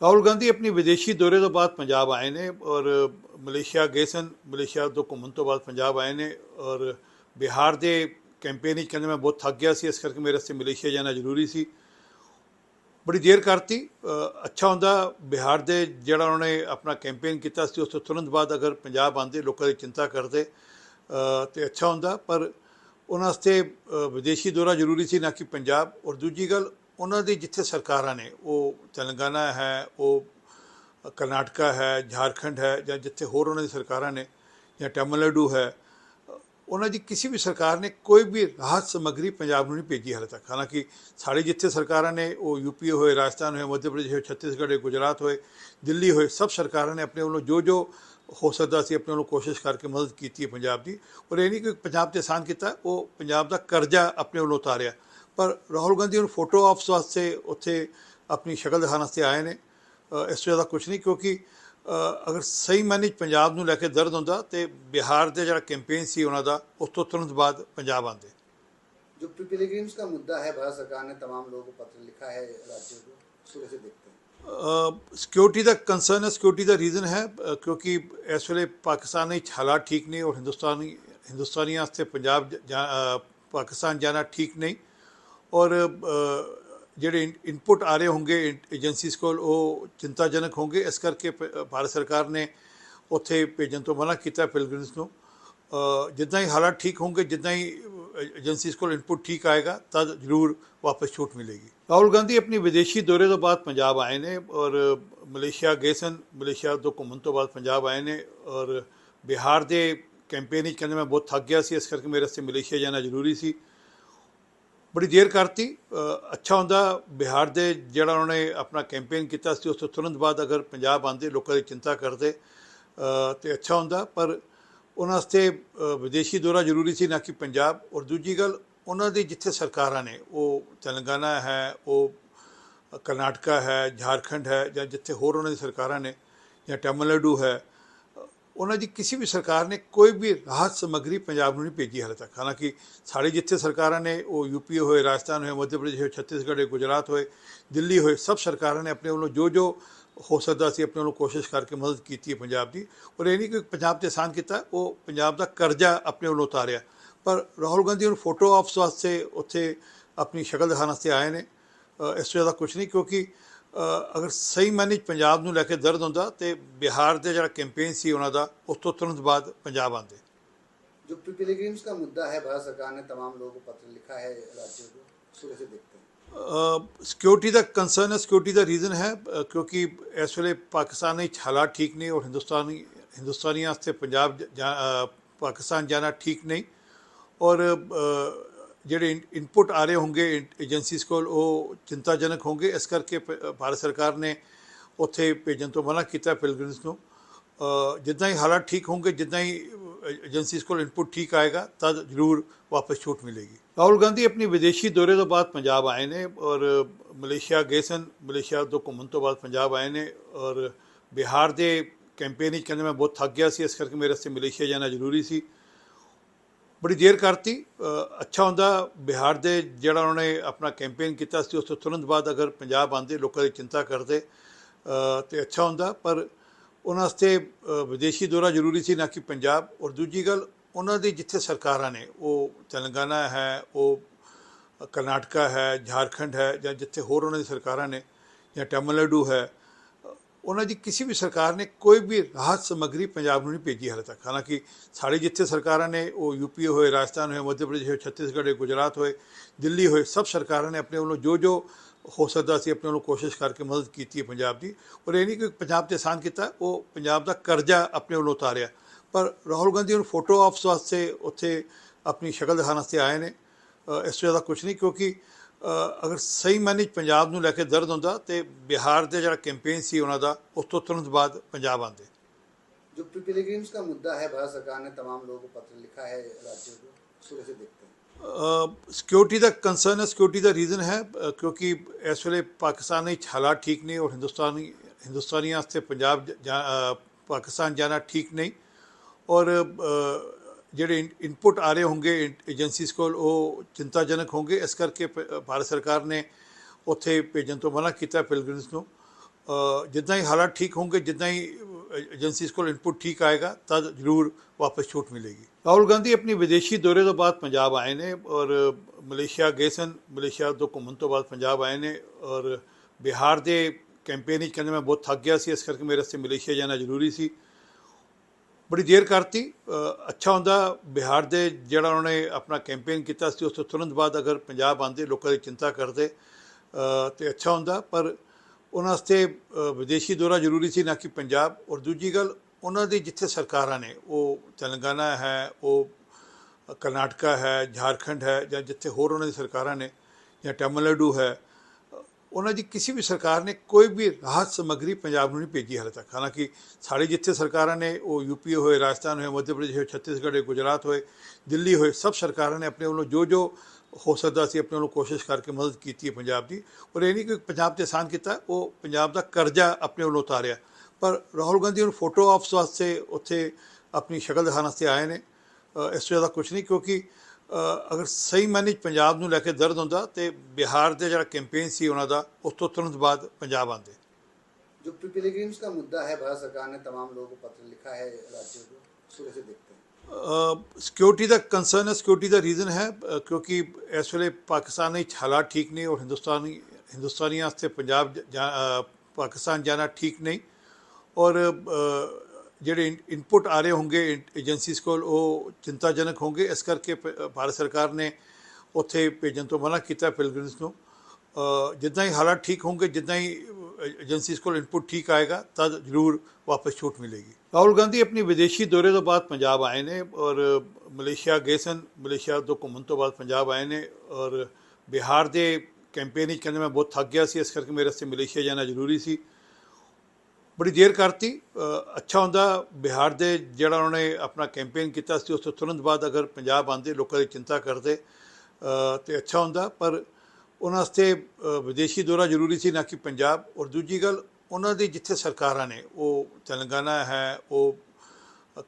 ਰਾਹੁਲ ਗਾਂਧੀ ਆਪਣੀ ਵਿਦੇਸ਼ੀ ਦੌਰੇ ਤੋਂ ਬਾਅਦ ਪੰਜਾਬ ਆਏ ਨੇ ਔਰ ਮਲੇਸ਼ੀਆ ਗਏ ਸਨ। ਮਲੇਸ਼ੀਆ ਤੋਂ ਘੁੰਮਣ ਤੋਂ ਬਾਅਦ ਪੰਜਾਬ ਆਏ ਨੇ ਔਰ ਬਿਹਾਰ ਦੇ ਕੈਂਪੇਨ ਵਿੱਚ ਕਹਿੰਦੇ ਮੈਂ ਬਹੁਤ ਥੱਕ ਗਿਆ ਸੀ ਇਸ ਕਰਕੇ ਮੇਰੇ ਵਾਸਤੇ ਮਲੇਸ਼ੀਆ ਜਾਣਾ ਜ਼ਰੂਰੀ ਸੀ। ਬੜੀ ਦੇਰ ਕਰਤੀ। ਅੱਛਾ ਹੁੰਦਾ ਬਿਹਾਰ ਦੇ ਜਿਹੜਾ ਉਹਨਾਂ ਨੇ ਆਪਣਾ ਕੈਂਪੇਨ ਕੀਤਾ ਸੀ ਉਸ ਤੋਂ ਤੁਰੰਤ ਬਾਅਦ ਅਗਰ ਪੰਜਾਬ ਆਉਂਦੇ ਲੋਕਾਂ ਦੀ ਚਿੰਤਾ ਕਰਦੇ ਅ, ਤੇ ਅੱਛਾ ਹੁੰਦਾ ਪਰ ਉਹਨਾਂ ਵਾਸਤੇ ਵਿਦੇਸ਼ੀ ਦੌਰਾ ਜ਼ਰੂਰੀ ਸੀ ਨਾ ਕਿ ਪੰਜਾਬ। ਔਰ ਦੂਜੀ ਗੱਲ ਉਹਨਾਂ ਦੀ ਜਿੱਥੇ ਸਰਕਾਰਾਂ ਨੇ, ਉਹ ਤੇਲੰਗਾਨਾ ਹੈ, ਉਹ ਕਰਨਾਟਕਾ ਹੈ, ਝਾਰਖੰਡ ਹੈ ਜਾਂ ਜਿੱਥੇ ਹੋਰ ਉਹਨਾਂ ਦੀ ਸਰਕਾਰਾਂ ਨੇ, ਜਾਂ ਤਾਮਿਲਨਾਡੂ ਹੈ, ਉਹਨਾਂ ਦੀ ਕਿਸੇ ਵੀ ਸਰਕਾਰ ਨੇ ਕੋਈ ਵੀ ਰਾਹਤ ਸਮੱਗਰੀ ਪੰਜਾਬ ਨੂੰ ਨਹੀਂ ਭੇਜੀ ਹਾਲੇ ਤੱਕ। ਹਾਲਾਂਕਿ ਸਾਡੇ ਜਿੱਥੇ ਸਰਕਾਰਾਂ ਨੇ, ਉਹ ਯੂਪੀ ਹੋਏ, ਰਾਜਸਥਾਨ ਹੋਏ, ਮੱਧ ਪ੍ਰਦੇਸ਼ ਹੋਏ, ਛੱਤੀਸਗੜ੍ਹ ਹੋਏ, ਗੁਜਰਾਤ ਹੋਏ, ਦਿੱਲੀ ਹੋਏ, ਸਭ ਸਰਕਾਰਾਂ ਨੇ ਆਪਣੇ ਵੱਲੋਂ ਜੋ ਜੋ ਹੋ ਸਕਦਾ ਸੀ ਆਪਣੇ ਵੱਲੋਂ ਕੋਸ਼ਿਸ਼ ਕਰਕੇ ਮਦਦ ਕੀਤੀ ਹੈ ਪੰਜਾਬ ਦੀ। ਔਰ ਇਹ ਨਹੀਂ ਕਿ ਪੰਜਾਬ ਤੇ ਆਸਾਨ ਕੀਤਾ, ਉਹ ਪੰਜਾਬ ਦਾ ਕਰਜ਼ਾ ਆਪਣੇ ਵੱਲੋਂ ਉਤਾਰਿਆ। ਪਰ ਰਾਹੁਲ ਗਾਂਧੀ ਨੂੰ ਫੋਟੋ ਆਫਸ ਵਾਸਤੇ ਉੱਥੇ ਆਪਣੀ ਸ਼ਕਲ ਦਿਖਾਉਣ ਵਾਸਤੇ ਆਏ ਨੇ ਅ, ਇਸ ਤੋਂ ਜ਼ਿਆਦਾ ਕੁਝ ਨਹੀਂ ਕਿਉਂਕਿ ਅ, ਅਗਰ ਸਹੀ ਮਾਇਨੇ 'ਚ ਪੰਜਾਬ ਨੂੰ ਲੈ ਕੇ ਦਰਦ ਹੁੰਦਾ ਤੇ ਬਿਹਾਰ ਦੇ ਜਿਹੜਾ ਕੈਂਪੇਨ ਸੀ ਉਹਨਾਂ ਦਾ ਉਸ ਤੋਂ ਤੁਰੰਤ ਬਾਅਦ ਪੰਜਾਬ ਆਉਂਦੇ जो पिलग्रिम्स का मुद्दा है भारत सरकार ने तमाम लोगों को पत्र लिखा है राज्यों को उसको कैसे देखते हैं ਸਿਕਿਉਰਿਟੀ ਦਾ ਕੰਸਰਨ ਹੈ ਸਿਕਿਉਰਿਟੀ ਦਾ ਰੀਜ਼ਨ ਹੈ ਅ, ਕਿਉਂਕਿ ਇਸ ਵੇਲੇ ਪਾਕਿਸਤਾਨ ਵਿੱਚ ਹਾਲਾਤ ਠੀਕ ਨਹੀਂ ਔਰ ਹਿੰਦੁਸਤਾਨੀ ਹਿੰਦੁਸਤਾਨੀਆਂ ਵਾਸਤੇ ਪੰਜਾਬ ਜ- ਜਾ- ਅ, ਪਾਕਿਸਤਾਨ ਜਾਣਾ ਠੀਕ ਨਹੀਂ ਔਰ ਅ, ਜਿਹੜੇ ਇਨਪੁਟ ਆ ਰਹੇ ਹੋਣਗੇ ਏਜੰਸੀਜ਼ ਕੋਲ ਉਹ ਚਿੰਤਾਜਨਕ ਹੋਣਗੇ। ਇਸ ਕਰਕੇ ਪ- ਭਾਰਤ ਸਰਕਾਰ ਨੇ ਉੱਥੇ ਭੇਜਣ ਤੋਂ ਮਨਾ ਕੀਤਾ ਪਿਲਗ੍ਰਿਮਸ ਨੂੰ। ਜਿੱਦਾਂ ਹੀ ਹਾਲਾਤ ਠੀਕ ਹੋਣਗੇ ਜਿੱਦਾਂ ਹੀ ਏਜੰਸੀਜ਼ ਕੋਲ ਇਨਪੁਟ ਠੀਕ ਆਏਗਾ ਤਾਂ ਜ਼ਰੂਰ ਵਾਪਸ ਛੂਟ ਮਿਲੇਗੀ। ਰਾਹੁਲ ਗਾਂਧੀ ਆਪਣੇ ਵਿਦੇਸ਼ੀ ਦੌਰੇ ਤੋਂ ਬਾਅਦ ਪੰਜਾਬ ਆਏ ਨੇ ਔਰ ਮਲੇਸ਼ੀਆ ਗਏ ਸਨ। ਮਲੇਸ਼ੀਆ ਤੋਂ ਘੁੰਮਣ ਤੋਂ ਬਾਅਦ ਪੰਜਾਬ ਆਏ ਨੇ ਔਰ ਬਿਹਾਰ ਦੇ ਕੈਂਪੇਨ ਵਿੱਚ ਕਹਿੰਦੇ ਮੈਂ ਬਹੁਤ ਥੱਕ ਗਿਆ ਸੀ ਇਸ ਕਰਕੇ ਮੇਰੇ ਵਾਸਤੇ ਮਲੇਸ਼ੀਆ ਜਾਣਾ ਜ਼ਰੂਰੀ ਸੀ। ਬੜੀ ਦੇਰ ਕਰਤੀ। ਅੱਛਾ ਹੁੰਦਾ ਬਿਹਾਰ ਦੇ ਜਿਹੜਾ ਉਹਨਾਂ ਨੇ ਆਪਣਾ ਕੈਂਪੇਨ ਕੀਤਾ ਸੀ ਉਸ ਤੋਂ ਤੁਰੰਤ ਬਾਅਦ ਅਗਰ ਪੰਜਾਬ ਆਉਂਦੇ ਲੋਕਾਂ ਦੀ ਚਿੰਤਾ ਕਰਦੇ ਅ, ਤੇ ਅੱਛਾ ਹੁੰਦਾ ਪਰ ਉਹਨਾਂ ਵਾਸਤੇ ਵਿਦੇਸ਼ੀ ਦੌਰਾ ਜ਼ਰੂਰੀ ਸੀ ਨਾ ਕਿ ਪੰਜਾਬ। ਔਰ ਦੂਜੀ ਗੱਲ ਉਹਨਾਂ ਦੀ ਜਿੱਥੇ ਸਰਕਾਰਾਂ ਨੇ ਉਹ ਤੇਲੰਗਾਨਾ ਹੈ ਉਹ ਕਰਨਾਟਕਾ ਹੈ ਝਾਰਖੰਡ ਹੈ ਜਾਂ ਜਿੱਥੇ ਹੋਰ ਉਹਨਾਂ ਦੀ ਸਰਕਾਰਾਂ ਨੇ ਜਾਂ ਤਾਮਿਲਨਾਡੂ ਹੈ ਉਹਨਾਂ ਦੀ ਕਿਸੇ ਵੀ ਸਰਕਾਰ ਨੇ ਕੋਈ ਵੀ ਰਾਹਤ ਸਮੱਗਰੀ ਪੰਜਾਬ ਨੂੰ ਨਹੀਂ ਭੇਜੀ ਹਾਲੇ ਤੱਕ। ਹਾਲਾਂਕਿ ਸਾਡੇ ਜਿੱਥੇ ਸਰਕਾਰਾਂ ਨੇ, ਉਹ ਯੂਪੀ ਹੋਏ, ਰਾਜਸਥਾਨ ਹੋਏ, ਮੱਧ ਪ੍ਰਦੇਸ਼ ਹੋਏ, ਛੱਤੀਸਗੜ੍ਹ ਹੋਏ, ਗੁਜਰਾਤ ਹੋਏ, ਦਿੱਲੀ ਹੋਏ, ਸਭ ਸਰਕਾਰਾਂ ਨੇ ਆਪਣੇ ਵੱਲੋਂ ਜੋ ਜੋ ਹੋ ਸਕਦਾ ਸੀ ਆਪਣੇ ਵੱਲੋਂ ਕੋਸ਼ਿਸ਼ ਕਰਕੇ ਮਦਦ ਕੀਤੀ ਹੈ ਪੰਜਾਬ ਦੀ। ਔਰ ਇਹ ਨਹੀਂ ਕਿ ਪੰਜਾਬ ਤੇ ਆਸਾਨ ਕੀਤਾ, ਉਹ ਪੰਜਾਬ ਦਾ ਕਰਜ਼ਾ ਆਪਣੇ ਵੱਲੋਂ ਉਤਾਰਿਆ। ਪਰ ਰਾਹੁਲ ਗਾਂਧੀ ਹੁਣ ਫੋਟੋ ਆਪਸ ਵਾਸਤੇ ਉੱਥੇ ਆਪਣੀ ਸ਼ਕਲ ਦਿਖਾਉਣ ਵਾਸਤੇ ਆਏ ਨੇ। ਇਸ ਤੋਂ ਜ਼ਿਆਦਾ ਕੁਝ ਨਹੀਂ, ਕਿਉਂਕਿ ਅਗਰ ਸਹੀ ਮਾਇਨੇ 'ਚ ਪੰਜਾਬ ਨੂੰ ਲੈ ਕੇ ਦਰਦ ਹੁੰਦਾ ਤੇ ਬਿਹਾਰ ਦੇ ਜਿਹੜਾ ਕੈਂਪੇਨ ਸੀ ਉਹਨਾਂ ਦਾ ਉਸ ਤੋਂ ਤੁਰੰਤ ਬਾਅਦ ਪੰਜਾਬ ਆਉਂਦੇ जो पिलग्रिम्स का मुद्दा है भारत सरकार ने तमाम लोगों को पत्र लिखा है राज्यों को उसको कैसे देखते हैं ਸਿਕਿਉਰਿਟੀ ਦਾ ਕੰਸਰਨ ਹੈ ਸਿਕਿਉਰਿਟੀ ਦਾ ਰੀਜ਼ਨ ਹੈ ਅ, ਕਿਉਂਕਿ ਇਸ ਵੇਲੇ ਪਾਕਿਸਤਾਨ ਵਿੱਚ ਹਾਲਾਤ ਠੀਕ ਨਹੀਂ ਔਰ ਹਿੰਦੁਸਤਾਨੀ ਹਿੰਦੁਸਤਾਨੀਆਂ ਵਾਸਤੇ ਪੰਜਾਬ ਜ- ਜਾ- ਅ, ਪਾਕਿਸਤਾਨ ਜਾਣਾ ਠੀਕ ਨਹੀਂ ਔਰ ਅ, ਜਿਹੜੇ ਇਨਪੁਟ ਆ ਰਹੇ ਹੋਣਗੇ ਏਜੰਸੀਜ਼ ਕੋਲ, ਉਹ ਚਿੰਤਾਜਨਕ ਹੋਣਗੇ। ਇਸ ਕਰਕੇ ਪ- ਭਾਰਤ ਸਰਕਾਰ ਨੇ ਉੱਥੇ ਭੇਜਣ ਤੋਂ ਮਨਾ ਕੀਤਾ ਪਿਲਗ੍ਰਿਮਸ ਨੂੰ। ਜਿੱਦਾਂ ਹੀ ਹਾਲਾਤ ਠੀਕ ਹੋਣਗੇ, ਜਿੱਦਾਂ ਹੀ ਏਜੰਸੀਜ਼ ਕੋਲ ਇਨਪੁਟ ਠੀਕ ਆਏਗਾ ਤਾਂ ਜ਼ਰੂਰ ਵਾਪਸ ਛੂਟ ਮਿਲੇਗੀ। ਰਾਹੁਲ ਗਾਂਧੀ ਆਪਣੀ ਵਿਦੇਸ਼ੀ ਦੌਰੇ ਤੋਂ ਬਾਅਦ ਪੰਜਾਬ ਆਏ ਨੇ ਔਰ ਮਲੇਸ਼ੀਆ ਗਏ ਸਨ। ਮਲੇਸ਼ੀਆ ਤੋਂ ਘੁੰਮਣ ਤੋਂ ਬਾਅਦ ਪੰਜਾਬ ਆਏ ਨੇ ਔਰ ਬਿਹਾਰ ਦੇ ਕੈਂਪੇਨ ਵਿੱਚ ਕਹਿੰਦੇ ਮੈਂ ਬਹੁਤ ਥੱਕ ਗਿਆ ਸੀ, ਇਸ ਕਰਕੇ ਮੇਰੇ ਵਾਸਤੇ ਮਲੇਸ਼ੀਆ ਜਾਣਾ ਜ਼ਰੂਰੀ ਸੀ। ਬੜੀ ਦੇਰ ਕਰਤੀ। ਅੱਛਾ ਹੁੰਦਾ। ਬਿਹਾਰ ਦੇ ਜਿਹੜਾ ਉਹਨਾਂ ਨੇ ਆਪਣਾ ਕੈਂਪੇਨ ਕੀਤਾ ਸੀ ਉਸ ਤੋਂ ਤੁਰੰਤ ਬਾਅਦ ਅਗਰ ਪੰਜਾਬ ਆਉਂਦੇ ਲੋਕਾਂ ਦੀ ਚਿੰਤਾ ਕਰਦੇ ਅ, ਤੇ ਅੱਛਾ ਹੁੰਦਾ। ਪਰ ਉਹਨਾਂ ਵਾਸਤੇ ਵਿਦੇਸ਼ੀ ਦੌਰਾ ਜ਼ਰੂਰੀ ਸੀ ਨਾ ਕਿ ਪੰਜਾਬ। ਔਰ ਦੂਜੀ ਗੱਲ ਉਹਨਾਂ ਦੀ ਜਿੱਥੇ ਸਰਕਾਰਾਂ ਨੇ ਉਹ ਤੇਲੰਗਾਨਾ ਹੈ ਉਹ ਕਰਨਾਟਕਾ ਹੈ ਝਾਰਖੰਡ ਹੈ ਜਾਂ ਜਿੱਥੇ ਹੋਰ ਉਹਨਾਂ ਦੀ ਸਰਕਾਰਾਂ ਨੇ ਜਾਂ ਤਾਮਿਲਨਾਡੂ ਹੈ ਉਹਨਾਂ ਦੀ ਕਿਸੇ ਵੀ ਸਰਕਾਰ ਨੇ ਕੋਈ ਵੀ ਰਾਹਤ ਸਮੱਗਰੀ ਪੰਜਾਬ ਨੂੰ ਨਹੀਂ ਭੇਜੀ ਹਾਲੇ ਤੱਕ। ਹਾਲਾਂਕਿ ਸਾਡੇ ਜਿੱਥੇ ਸਰਕਾਰਾਂ ਨੇ, ਉਹ ਯੂਪੀ ਹੋਏ, ਰਾਜਸਥਾਨ ਹੋਏ, ਮੱਧ ਪ੍ਰਦੇਸ਼ ਹੋਏ, ਛੱਤੀਸਗੜ੍ਹ ਹੋਏ, ਗੁਜਰਾਤ ਹੋਏ, ਦਿੱਲੀ ਹੋਏ, ਸਭ ਸਰਕਾਰਾਂ ਨੇ ਆਪਣੇ ਵੱਲੋਂ ਜੋ ਜੋ ਹੋ ਸਕਦਾ ਸੀ ਆਪਣੇ ਵੱਲੋਂ ਕੋਸ਼ਿਸ਼ ਕਰਕੇ ਮਦਦ ਕੀਤੀ ਹੈ ਪੰਜਾਬ ਦੀ। ਔਰ ਇਹ ਨਹੀਂ ਕਿ ਪੰਜਾਬ ਤੇ ਆਸਾਨ ਕੀਤਾ, ਉਹ ਪੰਜਾਬ ਦਾ ਕਰਜ਼ਾ ਆਪਣੇ ਵੱਲੋਂ ਉਤਾਰਿਆ। ਪਰ ਰਾਹੁਲ ਗਾਂਧੀ ਨੂੰ ਫੋਟੋ ਆਪਸ ਵਾਸਤੇ ਉੱਥੇ ਆਪਣੀ ਸ਼ਕਲ ਦਿਖਾਉਣ ਵਾਸਤੇ ਆਏ ਨੇ। ਇਸ ਤੋਂ ਜ਼ਿਆਦਾ ਕੁਝ ਨਹੀਂ, ਕਿਉਂਕਿ ਅਗਰ ਸਹੀ ਮਾਇਨੇ 'ਚ ਪੰਜਾਬ ਨੂੰ ਲੈ ਕੇ ਦਰਦ ਹੁੰਦਾ ਤੇ ਬਿਹਾਰ ਦੇ ਜਿਹੜਾ ਕੈਂਪੇਨ ਸੀ ਉਹਨਾਂ ਦਾ ਉਸ ਤੋਂ ਤੁਰੰਤ ਬਾਅਦ ਪੰਜਾਬ ਆਉਂਦੇ जो पिलग्रिम्स का मुद्दा है भारत सरकार ने तमाम लोगों को पत्र लिखा है राज्यों को उसको कैसे देखते हैं ਸਿਕਿਉਰਿਟੀ ਦਾ ਕੰਸਰਨ ਹੈ ਸਿਕਿਉਰਿਟੀ ਦਾ ਰੀਜ਼ਨ ਹੈ ਅ, ਕਿਉਂਕਿ ਇਸ ਵੇਲੇ ਪਾਕਿਸਤਾਨ ਵਿੱਚ ਹਾਲਾਤ ਠੀਕ ਨਹੀਂ ਔਰ ਹਿੰਦੁਸਤਾਨੀ ਹਿੰਦੁਸਤਾਨੀਆਂ ਵਾਸਤੇ ਪੰਜਾਬ ਜ- ਜਾ- ਅ, ਪਾਕਿਸਤਾਨ ਜਾਣਾ ਠੀਕ ਨਹੀਂ ਔਰ ਅ, ਜਿਹੜੇ ਇਨਪੁਟ ਆ ਰਹੇ ਹੋਣਗੇ ਏਜੰਸੀਜ਼ ਕੋਲ, ਉਹ ਚਿੰਤਾਜਨਕ ਹੋਣਗੇ। ਇਸ ਕਰਕੇ ਪ- ਭਾਰਤ ਸਰਕਾਰ ਨੇ ਉੱਥੇ ਭੇਜਣ ਤੋਂ ਮਨਾ ਕੀਤਾ ਪਿਲਗ੍ਰਿਮਸ ਨੂੰ। ਜਿੱਦਾਂ ਹੀ ਹਾਲਾਤ ਠੀਕ ਹੋਣਗੇ, ਜਿੱਦਾਂ ਹੀ ਏਜੰਸੀਜ਼ ਕੋਲ ਇਨਪੁਟ ਠੀਕ ਆਏਗਾ ਤਾਂ ਜ਼ਰੂਰ ਵਾਪਸ ਛੂਟ ਮਿਲੇਗੀ। ਰਾਹੁਲ ਗਾਂਧੀ ਆਪਣੇ ਵਿਦੇਸ਼ੀ ਦੌਰੇ ਤੋਂ ਬਾਅਦ ਪੰਜਾਬ ਆਏ ਨੇ ਔਰ ਮਲੇਸ਼ੀਆ ਗਏ ਸਨ। ਮਲੇਸ਼ੀਆ ਤੋਂ ਘੁੰਮਣ ਤੋਂ ਬਾਅਦ ਪੰਜਾਬ ਆਏ ਨੇ ਔਰ ਬਿਹਾਰ ਦੇ ਕੈਂਪੇਨ ਵਿੱਚ ਕਹਿੰਦੇ ਮੈਂ ਬਹੁਤ ਥੱਕ ਗਿਆ ਸੀ, ਇਸ ਕਰਕੇ ਮੇਰੇ ਵਾਸਤੇ ਮਲੇਸ਼ੀਆ ਜਾਣਾ ਜ਼ਰੂਰੀ ਸੀ। ਬੜੀ ਦੇਰ ਕਰਤੀ। ਅੱਛਾ ਹੁੰਦਾ। ਬਿਹਾਰ ਦੇ ਜਿਹੜਾ ਉਹਨਾਂ ਨੇ ਆਪਣਾ ਕੈਂਪੇਨ ਕੀਤਾ ਸੀ ਉਸ ਤੋਂ ਤੁਰੰਤ ਬਾਅਦ ਅਗਰ ਪੰਜਾਬ ਆਉਂਦੇ ਲੋਕਾਂ ਦੀ ਚਿੰਤਾ ਕਰਦੇ ਅ, ਤੇ ਅੱਛਾ ਹੁੰਦਾ। ਪਰ ਉਹਨਾਂ ਵਾਸਤੇ ਵਿਦੇਸ਼ੀ ਦੌਰਾ ਜ਼ਰੂਰੀ ਸੀ ਨਾ ਕਿ ਪੰਜਾਬ। ਔਰ ਦੂਜੀ ਗੱਲ ਉਹਨਾਂ ਦੀ ਜਿੱਥੇ ਸਰਕਾਰਾਂ ਨੇ ਉਹ ਤੇਲੰਗਾਨਾ ਹੈ ਉਹ ਕਰਨਾਟਕਾ ਹੈ ਝਾਰਖੰਡ ਹੈ ਜਾਂ ਜਿੱਥੇ ਹੋਰ ਉਹਨਾਂ ਦੀ ਸਰਕਾਰਾਂ ਨੇ ਜਾਂ ਤਾਮਿਲਨਾਡੂ ਹੈ ਉਹਨਾਂ ਦੀ ਕਿਸੇ ਵੀ ਸਰਕਾਰ ਨੇ ਕੋਈ ਵੀ ਰਾਹਤ ਸਮੱਗਰੀ ਪੰਜਾਬ ਨੂੰ ਨਹੀਂ ਭੇਜੀ ਹਾਲੇ ਤੱਕ। ਹਾਲਾਂਕਿ ਸਾਡੇ ਜਿੱਥੇ ਸਰਕਾਰਾਂ ਨੇ, ਉਹ ਯੂਪੀ ਹੋਏ, ਰਾਜਸਥਾਨ ਹੋਏ, ਮੱਧ ਪ੍ਰਦੇਸ਼ ਹੋਏ, ਛੱਤੀਸਗੜ੍ਹ ਹੋਏ, ਗੁਜਰਾਤ ਹੋਏ, ਦਿੱਲੀ ਹੋਏ, ਸਭ ਸਰਕਾਰਾਂ ਨੇ ਆਪਣੇ ਵੱਲੋਂ ਜੋ ਜੋ ਹੋ ਸਕਦਾ ਸੀ ਆਪਣੇ ਵੱਲੋਂ ਕੋਸ਼ਿਸ਼ ਕਰਕੇ ਮਦਦ ਕੀਤੀ ਹੈ ਪੰਜਾਬ ਦੀ। ਔਰ ਇਹ ਨਹੀਂ ਕਿ ਪੰਜਾਬ ਤੇ ਆਸਾਨ ਕੀਤਾ, ਉਹ ਪੰਜਾਬ ਦਾ ਕਰਜ਼ਾ ਆਪਣੇ ਵੱਲੋਂ ਉਤਾਰਿਆ। ਪਰ ਰਾਹੁਲ ਗਾਂਧੀ ਹੁਣ ਫੋਟੋ ਆਪਸ ਵਾਸਤੇ ਉੱਥੇ ਆਪਣੀ ਸ਼ਕਲ ਦਿਖਾਉਣ ਵਾਸਤੇ ਆਏ ਨੇ। ਇਸ ਤੋਂ ਜ਼ਿਆਦਾ ਕੁਝ ਨਹੀਂ, ਕਿਉਂਕਿ ਅਗਰ ਸਹੀ ਮਾਇਨੇ 'ਚ ਪੰਜਾਬ ਨੂੰ ਲੈ ਕੇ ਦਰਦ ਹੁੰਦਾ ਤੇ ਬਿਹਾਰ ਦੇ ਜਿਹੜਾ ਕੈਂਪੇਨ ਸੀ ਉਹਨਾਂ ਦਾ ਉਸ ਤੋਂ ਤੁਰੰਤ ਬਾਅਦ ਪੰਜਾਬ ਆਉਂਦੇ जो पिलग्रिम्स का मुद्दा है भारत सरकार ने तमाम लोगों को पत्र लिखा है राज्यों को उसको कैसे देखते हैं ਸਿਕਿਉਰਿਟੀ ਦਾ ਕੰਸਰਨ ਹੈ ਸਿਕਿਉਰਿਟੀ ਦਾ ਰੀਜ਼ਨ ਹੈ ਅ, ਕਿਉਂਕਿ ਇਸ ਵੇਲੇ ਪਾਕਿਸਤਾਨ ਵਿੱਚ ਹਾਲਾਤ ਠੀਕ ਨਹੀਂ ਔਰ ਹਿੰਦੁਸਤਾਨੀ ਹਿੰਦੁਸਤਾਨੀਆਂ ਵਾਸਤੇ ਪੰਜਾਬ ਜ- ਜਾ- ਅ, ਪਾਕਿਸਤਾਨ ਜਾਣਾ ਠੀਕ ਨਹੀਂ ਔਰ ਅ, ਜਿਹੜੇ ਇਨਪੁਟ ਆ ਰਹੇ ਹੋਣਗੇ ਏਜੰਸੀਜ਼ ਕੋਲ, ਉਹ ਚਿੰਤਾਜਨਕ ਹੋਣਗੇ। ਇਸ ਕਰਕੇ ਪ- ਭਾਰਤ ਸਰਕਾਰ ਨੇ ਉੱਥੇ ਭੇਜਣ ਤੋਂ ਮਨਾ ਕੀਤਾ ਪਿਲਗ੍ਰਿਮਸ ਨੂੰ। ਜਿੱਦਾਂ ਹੀ ਹਾਲਾਤ ਠੀਕ ਹੋਣਗੇ, ਜਿੱਦਾਂ ਹੀ ਏਜੰਸੀਜ਼ ਕੋਲ ਇਨਪੁਟ ਠੀਕ ਆਏਗਾ ਤਦ ਜ਼ਰੂਰ ਵਾਪਸ ਛੂਟ ਮਿਲੇਗੀ। ਰਾਹੁਲ ਗਾਂਧੀ ਆਪਣੀ ਵਿਦੇਸ਼ੀ ਦੌਰੇ ਤੋਂ ਬਾਅਦ ਪੰਜਾਬ ਆਏ ਨੇ ਔਰ ਮਲੇਸ਼ੀਆ ਗਏ ਸਨ। ਮਲੇਸ਼ੀਆ ਤੋਂ ਘੁੰਮਣ ਤੋਂ ਬਾਅਦ ਪੰਜਾਬ ਆਏ ਨੇ ਔਰ ਬਿਹਾਰ ਦੇ ਕੈਂਪੇਨ ਵਿੱਚ ਕਹਿੰਦੇ ਮੈਂ ਬਹੁਤ ਥੱਕ ਗਿਆ ਸੀ, ਇਸ ਕਰਕੇ ਮੇਰੇ ਵਾਸਤੇ ਮਲੇਸ਼ੀਆ ਜਾਣਾ ਜ਼ਰੂਰੀ ਸੀ। ਬੜੀ ਦੇਰ ਕਰਤੀ। ਅੱਛਾ ਹੁੰਦਾ। ਬਿਹਾਰ ਦੇ ਜਿਹੜਾ ਉਹਨਾਂ ਨੇ ਆਪਣਾ ਕੈਂਪੇਨ ਕੀਤਾ ਸੀ ਉਸ ਤੋਂ ਤੁਰੰਤ ਬਾਅਦ ਅਗਰ ਪੰਜਾਬ ਆਉਂਦੇ ਲੋਕਾਂ ਦੀ ਚਿੰਤਾ ਕਰਦੇ ਅ, ਤੇ ਅੱਛਾ ਹੁੰਦਾ। ਪਰ ਉਹਨਾਂ ਵਾਸਤੇ ਵਿਦੇਸ਼ੀ ਦੌਰਾ ਜ਼ਰੂਰੀ ਸੀ ਨਾ ਕਿ ਪੰਜਾਬ। ਔਰ ਦੂਜੀ ਗੱਲ ਉਹਨਾਂ ਦੀ ਜਿੱਥੇ ਸਰਕਾਰਾਂ ਨੇ ਉਹ ਤੇਲੰਗਾਨਾ ਹੈ ਉਹ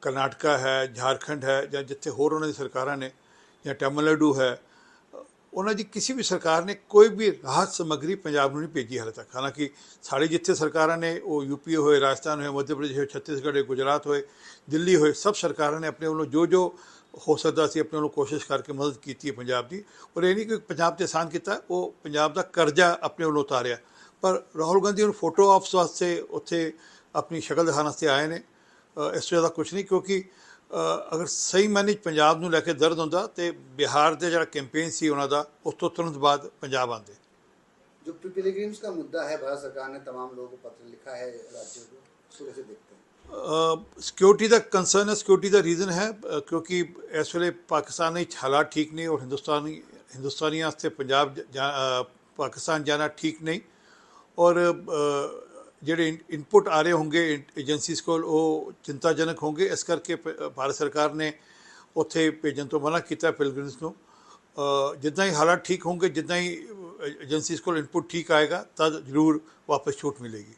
ਕਰਨਾਟਕਾ ਹੈ ਝਾਰਖੰਡ ਹੈ ਜਾਂ ਜਿੱਥੇ ਹੋਰ ਉਹਨਾਂ ਦੀ ਸਰਕਾਰਾਂ ਨੇ ਜਾਂ ਤਾਮਿਲਨਾਡੂ ਹੈ ਉਹਨਾਂ ਦੀ ਕਿਸੇ ਵੀ ਸਰਕਾਰ ਨੇ ਕੋਈ ਵੀ ਰਾਹਤ ਸਮੱਗਰੀ ਪੰਜਾਬ ਨੂੰ ਨਹੀਂ ਭੇਜੀ ਹਾਲੇ ਤੱਕ। ਹਾਲਾਂਕਿ ਸਾਡੇ ਜਿੱਥੇ ਸਰਕਾਰਾਂ ਨੇ, ਉਹ ਯੂਪੀ ਹੋਏ, ਰਾਜਸਥਾਨ ਹੋਏ, ਮੱਧ ਪ੍ਰਦੇਸ਼ ਹੋਏ, ਛੱਤੀਸਗੜ੍ਹ ਹੋਏ, ਗੁਜਰਾਤ ਹੋਏ, ਦਿੱਲੀ ਹੋਏ, ਸਭ ਸਰਕਾਰਾਂ ਨੇ ਆਪਣੇ ਵੱਲੋਂ ਜੋ ਜੋ ਹੋ ਸਕਦਾ ਸੀ ਆਪਣੇ ਵੱਲੋਂ ਕੋਸ਼ਿਸ਼ ਕਰਕੇ ਮਦਦ ਕੀਤੀ ਹੈ ਪੰਜਾਬ ਦੀ। ਔਰ ਇਹ ਨਹੀਂ ਕਿ ਪੰਜਾਬ ਤੇ ਆਸਾਨ ਕੀਤਾ, ਉਹ ਪੰਜਾਬ ਦਾ ਕਰਜ਼ਾ ਆਪਣੇ ਵੱਲੋਂ ਉਤਾਰਿਆ। ਪਰ ਰਾਹੁਲ ਗਾਂਧੀ ਨੂੰ ਫੋਟੋ ਆਪਸ ਵਾਸਤੇ ਉੱਥੇ ਆਪਣੀ ਸ਼ਕਲ ਦਿਖਾਉਣ ਵਾਸਤੇ ਆਏ ਨੇ। ਇਸ ਤੋਂ ਜ਼ਿਆਦਾ ਕੁਝ ਨਹੀਂ, ਕਿਉਂਕਿ ਅਗਰ ਸਹੀ ਮਾਇਨੇ 'ਚ ਪੰਜਾਬ ਨੂੰ ਲੈ ਕੇ ਦਰਦ ਹੁੰਦਾ ਤੇ ਬਿਹਾਰ ਦੇ ਜਿਹੜਾ ਕੈਂਪੇਨ ਸੀ ਉਹਨਾਂ ਦਾ ਉਸ ਤੋਂ ਤੁਰੰਤ ਬਾਅਦ ਪੰਜਾਬ ਆਉਂਦੇ जो पिलग्रिम्स का मुद्दा है भारत सरकार ने तमाम लोगों को पत्र लिखा है राज्यों को उसको कैसे देखते हैं ਸਿਕਿਉਰਿਟੀ ਦਾ ਕੰਸਰਨ ਹੈ ਸਿਕਿਉਰਿਟੀ ਦਾ ਰੀਜ਼ਨ ਹੈ ਅ, ਕਿਉਂਕਿ ਇਸ ਵੇਲੇ ਪਾਕਿਸਤਾਨ ਵਿੱਚ ਹਾਲਾਤ ਠੀਕ ਨਹੀਂ ਔਰ ਹਿੰਦੁਸਤਾਨੀ ਹਿੰਦੁਸਤਾਨੀਆਂ ਵਾਸਤੇ ਪੰਜਾਬ ਜ- ਜਾ- ਅ, ਪਾਕਿਸਤਾਨ ਜਾਣਾ ਠੀਕ ਨਹੀਂ ਔਰ ਅ, ਜਿਹੜੇ ਇਨਪੁਟ ਆ ਰਹੇ ਹੋਣਗੇ ਏਜੰਸੀਜ਼ ਕੋਲ ਉਹ ਚਿੰਤਾਜਨਕ ਹੋਣਗੇ ਇਸ ਕਰਕੇ ਪ- ਭਾਰਤ ਸਰਕਾਰ ਨੇ ਉੱਥੇ ਭੇਜਣ ਤੋਂ ਮਨਾ ਕੀਤਾ ਪਿਲਗ੍ਰਿਮਸ ਨੂੰ ਅ, ਜਿੱਦਾਂ ਹੀ ਹਾਲਾਤ ਠੀਕ ਹੋਣਗੇ ਜਿੱਦਾਂ ਹੀ ਏਜੰਸੀਜ਼ ਕੋਲ ਇਨਪੁਟ ਠੀਕ ਆਏਗਾ ਤਦ ਜ਼ਰੂਰ ਵਾਪਸ ਛੂਟ ਮਿਲੇਗੀ